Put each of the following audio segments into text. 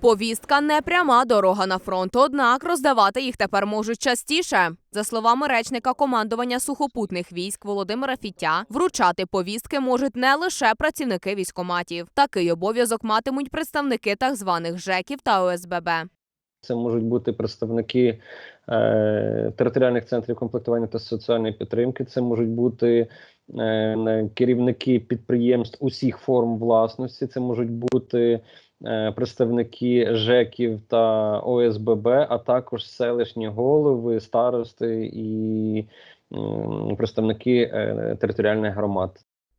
Повістка не пряма дорога на фронт, однак роздавати їх тепер можуть частіше. За словами речника командування сухопутних військ Володимира Фіття, вручати повістки можуть не лише працівники військоматів. Такий обов'язок матимуть представники так званих ЖЕКів та ОСББ. Це можуть бути представники е, територіальних центрів комплектування та соціальної підтримки. Це можуть бути е, керівники підприємств усіх форм власності. Це можуть бути представники ЖЕКів та ОСББ, а також селищні голови, старости і представники е, територіальних громад.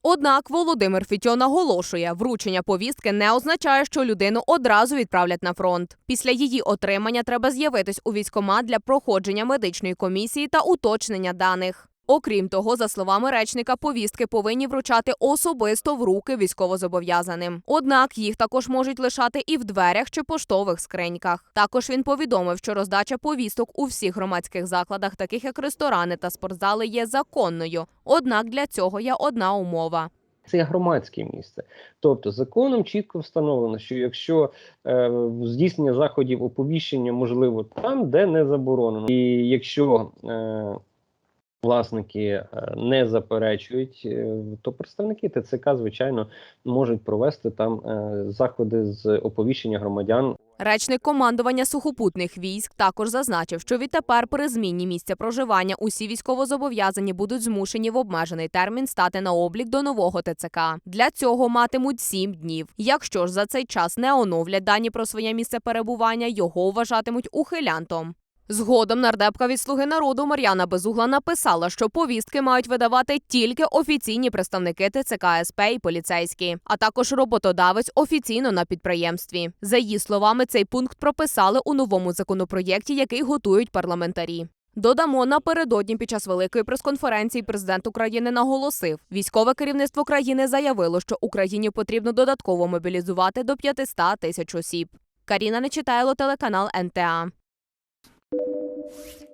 Однак Володимир Фітьо наголошує, вручення повістки не означає, що людину одразу відправлять на фронт. Після її отримання треба з'явитись у військкомат для проходження медичної комісії та уточнення даних. Окрім того, за словами речника, повістки повинні вручати особисто в руки військовозобов'язаним. Однак їх також можуть лишати і в дверях чи поштових скриньках. Також він повідомив, що роздача повісток у всіх громадських закладах, таких як ресторани та спортзали, є законною. Однак для цього є одна умова. Це громадське місце. Тобто законом чітко встановлено, що якщо е, здійснення заходів оповіщення можливо там, де не заборонено, і якщо е, власники е, не заперечують, е, то представники ТЦК, звичайно, можуть провести там е, заходи з оповіщення громадян Речник командування сухопутних військ також зазначив, що відтепер при зміні місця проживання усі військовозобов'язані будуть змушені в обмежений термін стати на облік до нового ТЦК. Для цього матимуть сім днів. Якщо ж за цей час не оновлять дані про своє місце перебування, його вважатимуть ухилянтом. Згодом нардепка від слуги народу Мар'яна Безугла написала, що повістки мають видавати тільки офіційні представники ТЦК СП і поліцейські, а також роботодавець офіційно на підприємстві. За її словами, цей пункт прописали у новому законопроєкті, який готують парламентарі. Додамо напередодні під час великої прес-конференції президент України наголосив, військове керівництво країни заявило, що Україні потрібно додатково мобілізувати до 500 тисяч осіб. Каріна Нечитайло, телеканал НТА. Thank you.